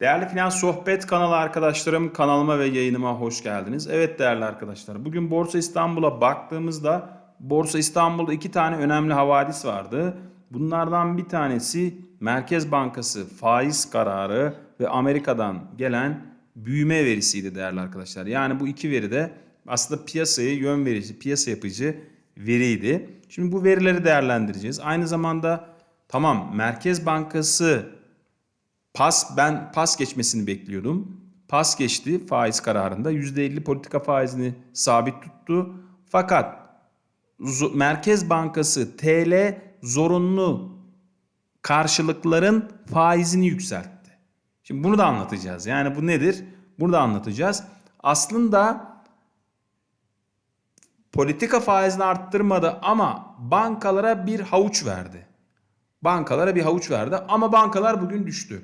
Değerli Finans Sohbet kanalı arkadaşlarım kanalıma ve yayınıma hoş geldiniz. Evet değerli arkadaşlar bugün Borsa İstanbul'a baktığımızda Borsa İstanbul'da iki tane önemli havadis vardı. Bunlardan bir tanesi Merkez Bankası faiz kararı ve Amerika'dan gelen büyüme verisiydi değerli arkadaşlar. Yani bu iki veri de aslında piyasayı yön verici, piyasa yapıcı veriydi. Şimdi bu verileri değerlendireceğiz. Aynı zamanda tamam Merkez Bankası Pas ben pas geçmesini bekliyordum. Pas geçti faiz kararında. %50 politika faizini sabit tuttu. Fakat Merkez Bankası TL zorunlu karşılıkların faizini yükseltti. Şimdi bunu da anlatacağız. Yani bu nedir? Bunu da anlatacağız. Aslında politika faizini arttırmadı ama bankalara bir havuç verdi. Bankalara bir havuç verdi ama bankalar bugün düştü.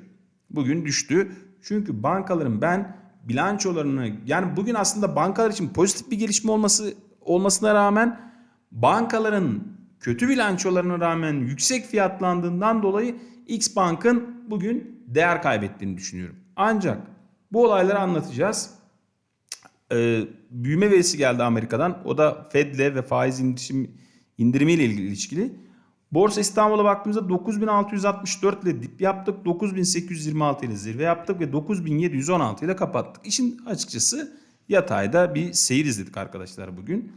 Bugün düştü. Çünkü bankaların ben bilançolarını yani bugün aslında bankalar için pozitif bir gelişme olması olmasına rağmen bankaların kötü bilançolarına rağmen yüksek fiyatlandığından dolayı X Bank'ın bugün değer kaybettiğini düşünüyorum. Ancak bu olayları anlatacağız. Ee, büyüme verisi geldi Amerika'dan. O da Fed'le ve faiz indirimi, indirimiyle ilgili ilişkili. Borsa İstanbul'a baktığımızda 9664 ile dip yaptık. 9826 ile zirve yaptık ve 9716 ile kapattık. İşin açıkçası yatayda bir seyir izledik arkadaşlar bugün.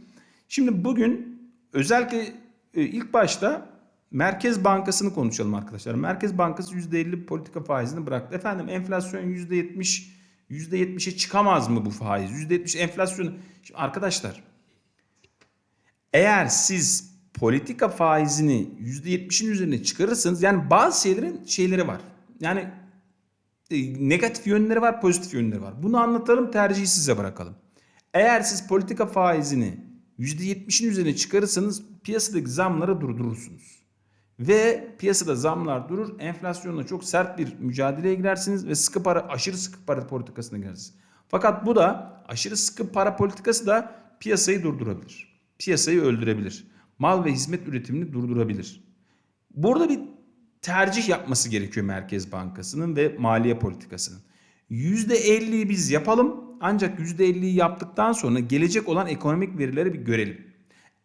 Şimdi bugün özellikle e, ilk başta Merkez Bankası'nı konuşalım arkadaşlar. Merkez Bankası %50 politika faizini bıraktı. Efendim enflasyon %70 %70'e çıkamaz mı bu faiz? %70 enflasyonu. Şimdi arkadaşlar eğer siz politika faizini %70'in üzerine çıkarırsanız yani bazı şeylerin şeyleri var. Yani e, negatif yönleri var, pozitif yönleri var. Bunu anlatalım, tercihi size bırakalım. Eğer siz politika faizini %70'in üzerine çıkarırsanız piyasadaki zamları durdurursunuz. Ve piyasada zamlar durur, enflasyonla çok sert bir mücadeleye girersiniz ve sıkı para, aşırı sıkı para politikasına girersiniz. Fakat bu da aşırı sıkı para politikası da piyasayı durdurabilir. Piyasayı öldürebilir. Mal ve hizmet üretimini durdurabilir. Burada bir tercih yapması gerekiyor Merkez Bankası'nın ve maliye politikasının. %50'yi biz yapalım ancak %50'yi yaptıktan sonra gelecek olan ekonomik verileri bir görelim.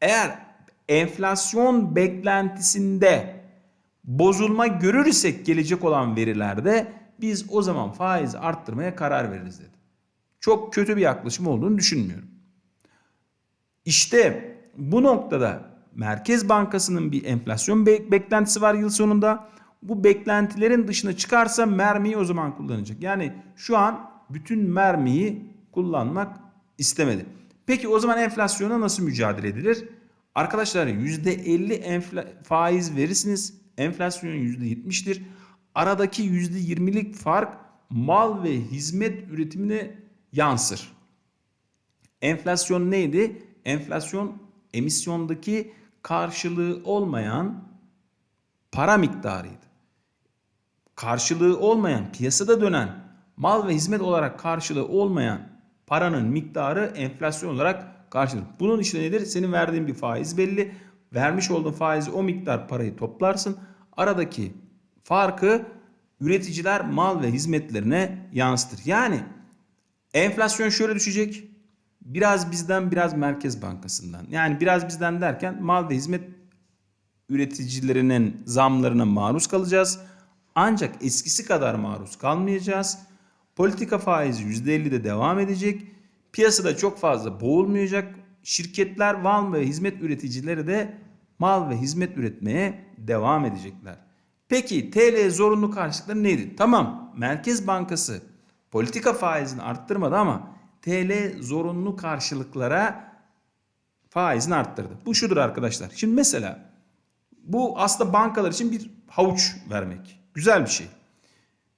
Eğer enflasyon beklentisinde bozulma görürsek gelecek olan verilerde biz o zaman faiz arttırmaya karar veririz dedi. Çok kötü bir yaklaşım olduğunu düşünmüyorum. İşte bu noktada Merkez Bankası'nın bir enflasyon be- beklentisi var yıl sonunda. Bu beklentilerin dışına çıkarsa mermiyi o zaman kullanacak. Yani şu an bütün mermiyi kullanmak istemedi. Peki o zaman enflasyona nasıl mücadele edilir? Arkadaşlar %50 enfla- faiz verirsiniz. Enflasyon %70'tir. Aradaki %20'lik fark mal ve hizmet üretimine yansır. Enflasyon neydi? Enflasyon emisyondaki karşılığı olmayan para miktarıydı. Karşılığı olmayan, piyasada dönen mal ve hizmet olarak karşılığı olmayan paranın miktarı enflasyon olarak karşılanır. Bunun işte nedir? Senin verdiğin bir faiz belli. Vermiş olduğun faizi o miktar parayı toplarsın. Aradaki farkı üreticiler mal ve hizmetlerine yansıtır. Yani enflasyon şöyle düşecek. Biraz bizden biraz Merkez Bankası'ndan. Yani biraz bizden derken mal ve hizmet üreticilerinin zamlarına maruz kalacağız. Ancak eskisi kadar maruz kalmayacağız. Politika faizi %50'de devam edecek. Piyasada çok fazla boğulmayacak. Şirketler mal ve hizmet üreticileri de mal ve hizmet üretmeye devam edecekler. Peki TL zorunlu karşılıkları neydi? Tamam Merkez Bankası politika faizini arttırmadı ama TL zorunlu karşılıklara faizini arttırdı. Bu şudur arkadaşlar. Şimdi mesela bu aslında bankalar için bir havuç vermek. Güzel bir şey.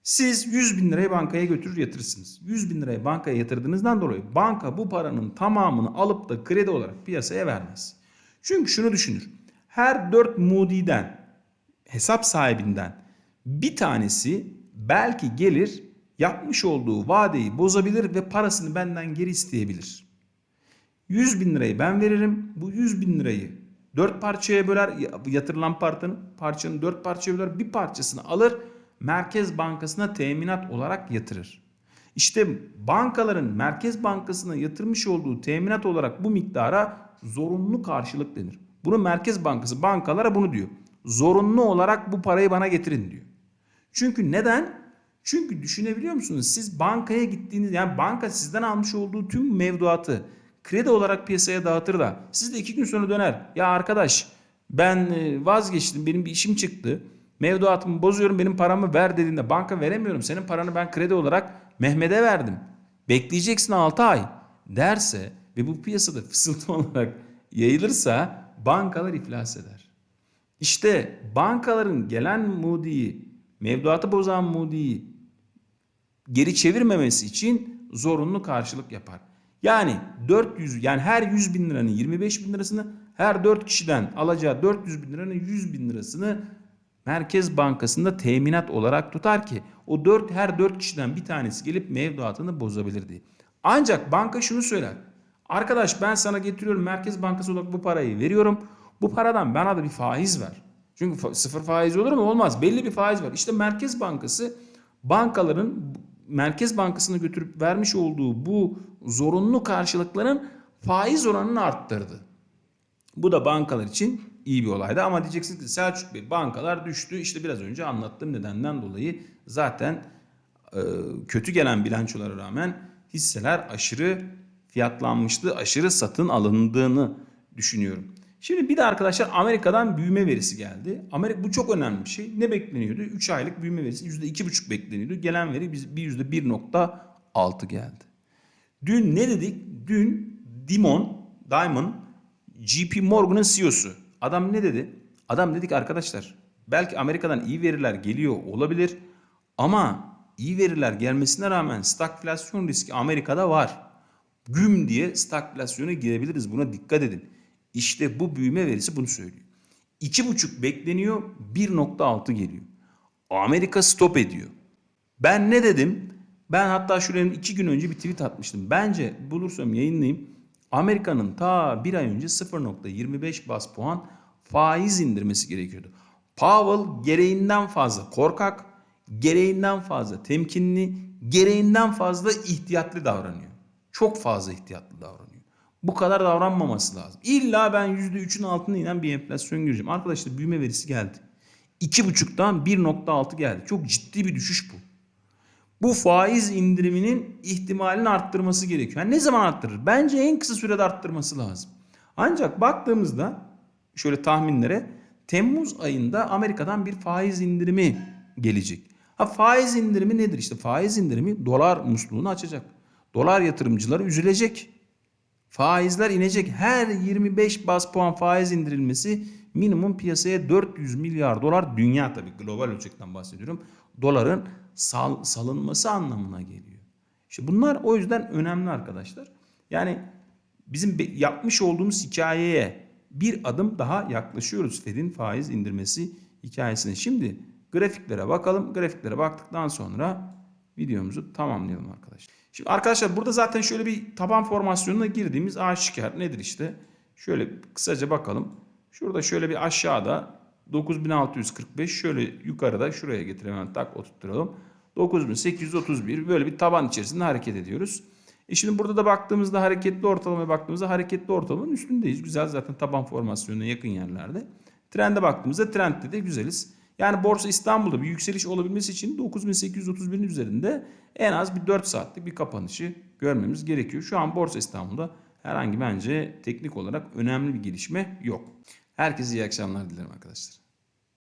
Siz 100 bin lirayı bankaya götürür yatırırsınız. 100 bin lirayı bankaya yatırdığınızdan dolayı banka bu paranın tamamını alıp da kredi olarak piyasaya vermez. Çünkü şunu düşünür. Her 4 Moody'den hesap sahibinden bir tanesi belki gelir yapmış olduğu vadeyi bozabilir ve parasını benden geri isteyebilir. 100 bin lirayı ben veririm. Bu 100 bin lirayı 4 parçaya böler yatırılan parçanın, parçanın 4 parçaya böler bir parçasını alır Merkez Bankası'na teminat olarak yatırır. İşte bankaların Merkez Bankası'na yatırmış olduğu teminat olarak bu miktara zorunlu karşılık denir. Bunu Merkez Bankası bankalara bunu diyor. Zorunlu olarak bu parayı bana getirin diyor. Çünkü neden? Çünkü düşünebiliyor musunuz? Siz bankaya gittiğiniz yani banka sizden almış olduğu tüm mevduatı kredi olarak piyasaya dağıtır da siz de iki gün sonra döner. Ya arkadaş ben e, vazgeçtim benim bir işim çıktı. Mevduatımı bozuyorum benim paramı ver dediğinde banka veremiyorum. Senin paranı ben kredi olarak Mehmet'e verdim. Bekleyeceksin 6 ay derse ve bu piyasada fısıltı olarak yayılırsa bankalar iflas eder. İşte bankaların gelen Moody'yi, mevduatı bozan Moody'yi geri çevirmemesi için zorunlu karşılık yapar. Yani 400 yani her 100 bin liranın 25 bin lirasını her 4 kişiden alacağı 400 bin liranın 100 bin lirasını Merkez Bankası'nda teminat olarak tutar ki o 4 her 4 kişiden bir tanesi gelip mevduatını bozabilir diye. Ancak banka şunu söyler. Arkadaş ben sana getiriyorum Merkez Bankası olarak bu parayı veriyorum. Bu paradan bana da bir faiz ver. Çünkü sıfır faiz olur mu? Olmaz. Belli bir faiz var. İşte Merkez Bankası bankaların Merkez Bankası'na götürüp vermiş olduğu bu zorunlu karşılıkların faiz oranını arttırdı. Bu da bankalar için iyi bir olaydı ama diyeceksiniz ki Selçuk Bey bankalar düştü. İşte biraz önce anlattığım nedenden dolayı zaten e, kötü gelen bilançolara rağmen hisseler aşırı fiyatlanmıştı. Aşırı satın alındığını düşünüyorum. Şimdi bir de arkadaşlar Amerika'dan büyüme verisi geldi. Amerika bu çok önemli bir şey. Ne bekleniyordu? 3 aylık büyüme verisi %2,5 bekleniyordu. Gelen veri biz- bir %1,6 geldi. Dün ne dedik? Dün Dimon, Diamond, JP Morgan'ın CEO'su. Adam ne dedi? Adam dedik arkadaşlar belki Amerika'dan iyi veriler geliyor olabilir ama iyi veriler gelmesine rağmen stagflasyon riski Amerika'da var. Güm diye stagflasyona girebiliriz. Buna dikkat edin. İşte bu büyüme verisi bunu söylüyor. 2,5 bekleniyor 1,6 geliyor. Amerika stop ediyor. Ben ne dedim? Ben hatta şuraya iki gün önce bir tweet atmıştım. Bence bulursam yayınlayayım. Amerika'nın ta bir ay önce 0.25 bas puan faiz indirmesi gerekiyordu. Powell gereğinden fazla korkak, gereğinden fazla temkinli, gereğinden fazla ihtiyatlı davranıyor. Çok fazla ihtiyatlı davranıyor. Bu kadar davranmaması lazım. İlla ben %3'ün altına inen bir enflasyon göreceğim. Arkadaşlar büyüme verisi geldi. 2,5'tan 1,6 geldi. Çok ciddi bir düşüş bu. Bu faiz indiriminin ihtimalini arttırması gerekiyor. Yani ne zaman arttırır? Bence en kısa sürede arttırması lazım. Ancak baktığımızda şöyle tahminlere Temmuz ayında Amerika'dan bir faiz indirimi gelecek. Ha faiz indirimi nedir? İşte faiz indirimi dolar musluğunu açacak. Dolar yatırımcıları üzülecek. Faizler inecek. Her 25 bas puan faiz indirilmesi minimum piyasaya 400 milyar dolar dünya tabii global ölçekten bahsediyorum. Doların sal, salınması anlamına geliyor. İşte bunlar o yüzden önemli arkadaşlar. Yani bizim yapmış olduğumuz hikayeye bir adım daha yaklaşıyoruz Fed'in faiz indirmesi hikayesine. Şimdi grafiklere bakalım. Grafiklere baktıktan sonra videomuzu tamamlayalım arkadaşlar. Şimdi arkadaşlar burada zaten şöyle bir taban formasyonuna girdiğimiz aşikar nedir işte? Şöyle kısaca bakalım. Şurada şöyle bir aşağıda 9645 şöyle yukarıda şuraya getirelim tak oturtturalım. 9831 böyle bir taban içerisinde hareket ediyoruz. E şimdi burada da baktığımızda hareketli ortalamaya baktığımızda hareketli ortalamanın üstündeyiz. Güzel zaten taban formasyonuna yakın yerlerde. Trende baktığımızda trendde de güzeliz. Yani Borsa İstanbul'da bir yükseliş olabilmesi için 9831'in üzerinde en az bir 4 saatlik bir kapanışı görmemiz gerekiyor. Şu an Borsa İstanbul'da herhangi bence teknik olarak önemli bir gelişme yok. Herkese iyi akşamlar dilerim arkadaşlar.